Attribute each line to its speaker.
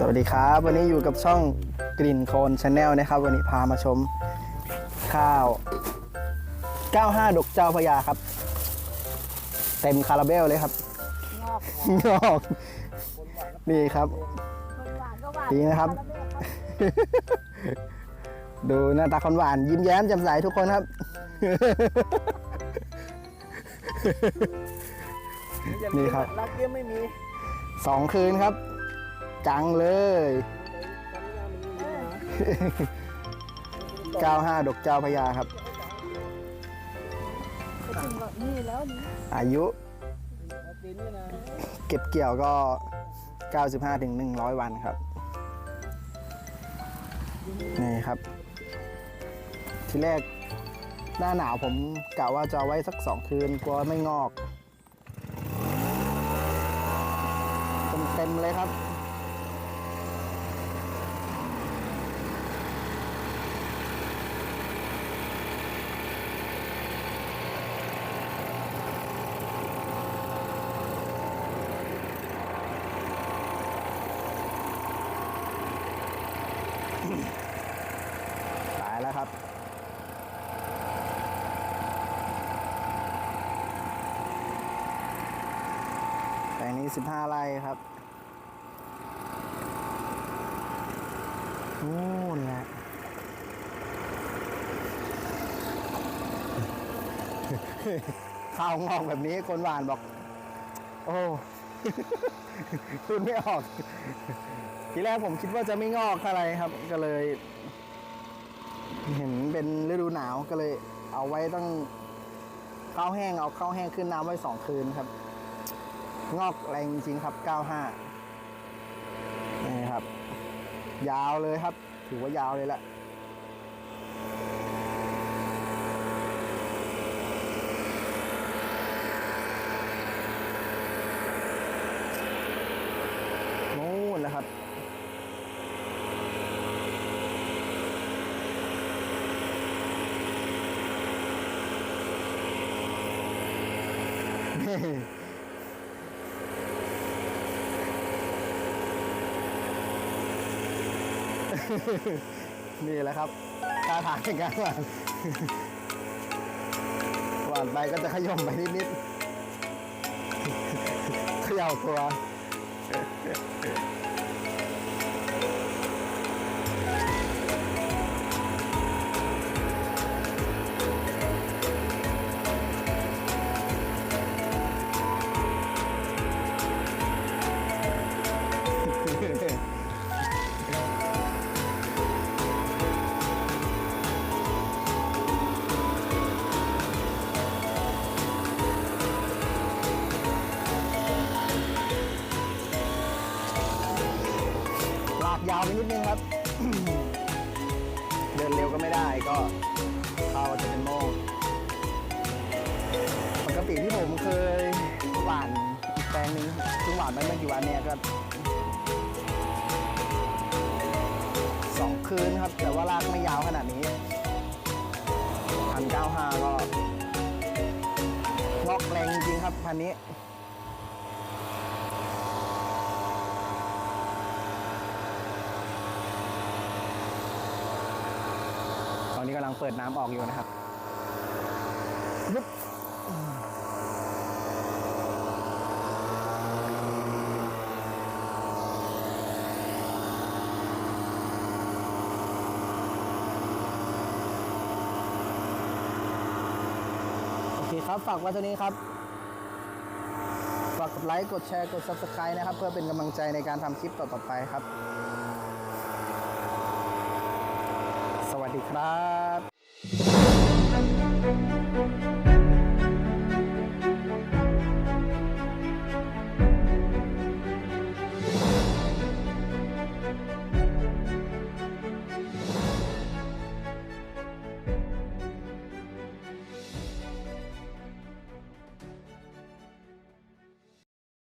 Speaker 1: สวัสดีครับ วันนี้อยู่กับช่องกลิ่นโคนชาแนลนะครับ วันนี้พามาชมข้าว 95 ดกเจ้าพระยาครับ เต็มคาราเบลเลยครับ
Speaker 2: งอก
Speaker 1: งอกนี่ครับ
Speaker 2: คนหวานก็หวาน
Speaker 1: ดีนะครับ
Speaker 2: แล้วแม่ครับ
Speaker 1: ดูหน้าตาคนหวาน ยิ้มแย้มแจ่มใสทุกคนครับนี่ครับ
Speaker 3: รักเกี้ยไม่มี
Speaker 1: สองคืนครับ จังเลย 95ดกเจ้าพระยาครับ
Speaker 2: ไปถึงแบบนี้แล้วนี่
Speaker 1: อายุ
Speaker 3: ปีนี้นะ
Speaker 1: เก็บเกี่ยวก็ 95 ถึง 100 วันครับ นี่ครับ ทีแรกหน้าหนาวผมกะว่าจะเอาไว้สักสองคืนกลัวไม่งอก เต็มๆเลยครับ ตายแล้วครับแปลงนี้15ไร่ครับนู่นแหละข้าวงอกแบบนี้คนหวานบอก โอ้ พูดไม่ออก ทีแรกผมคิดว่าจะไม่งอกอะไรครับ ก็เลย เห็นเป็นฤดูหนาวก็เลย เอาไว้ต้องข้าวแห้งเอาข้าวแห้งขึ้นน้ำไว้สองคืนครับ งอกแรงจริงๆครับ 95นี่ครับ ยาวเลยครับ ถือว่ายาวเลยละนู่นนะครับ นี่แหละครับท่าถางในการหวานหวานไปก็จะขย่มไปนิดๆเขย่าตัว ยาวไปนิดนึงครับ เดินเร็วก็ไม่ได้ก็เข้าจะเป็นโมงปกติที่ผมเคยหวานแปลงนึงเพิ่งหวานไปไม่กี่วันเนี่ยก็สองคืนครับ แต่ว่าลากไม่ยาวขนาดนี้พันเก้าห้าก็งอกแรงจริงครับพันนี้ ตอนนี้ กำลังเปิดน้ำออกอยู่นะครับยุบโอเคครับฝากไว้เท่านี้ครับฝากกดไลค์กดแชร์กด Subscribe นะครับ เพื่อเป็นกำลังใจในการทำคลิปต่อๆไปครับ สวัสดีครับ